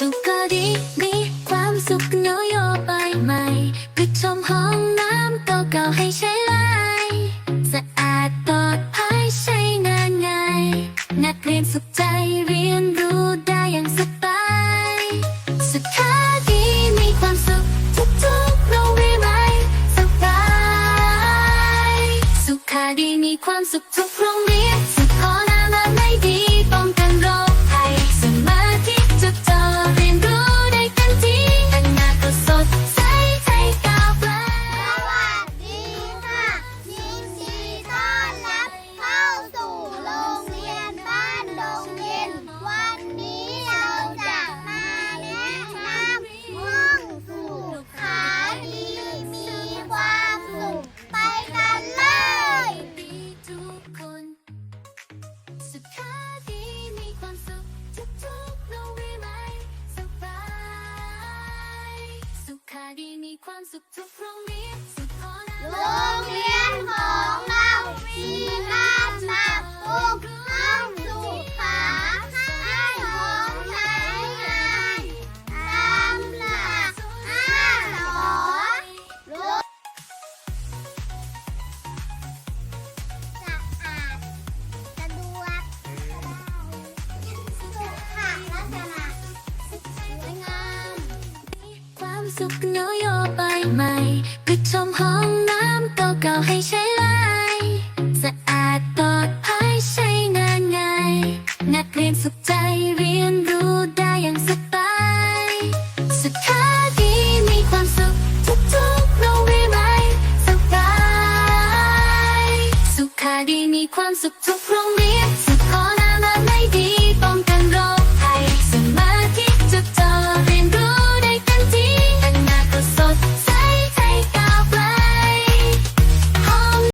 สุขก็ดีมีความสุขนโยบายใหม่ปิดชมห้องน้ำเก่าๆให้ใช้ไลสะอาดปลอดภัยใช้งานง่าย นักเรียนสุขใจเรียนรู้ได้อย่างสบายสุขดีมีความสุขทุกๆโรงเรียนไหมสบายสุขดีมีความสุขทุกโรงเรียน สุขาดีมีความสุขทุกๆโรงเรียนไหมสบายสุขาดีมีความสุขทุกโรงเรียนสุขขอนาโรงเรียนของ สุขหนูโยบายใหม่ปิดชมห้องน้ำเก่าๆให้ใช้ไลสะอาดปลอดภัยใช้งานง่าย นักเรียนสุขใจเรียนรู้ได้อย่างสบายสุขาดีมีความสุขทุกๆโรงเรียนใหม่สบาย สุขาดีมีความสุขทุกโรงเรียน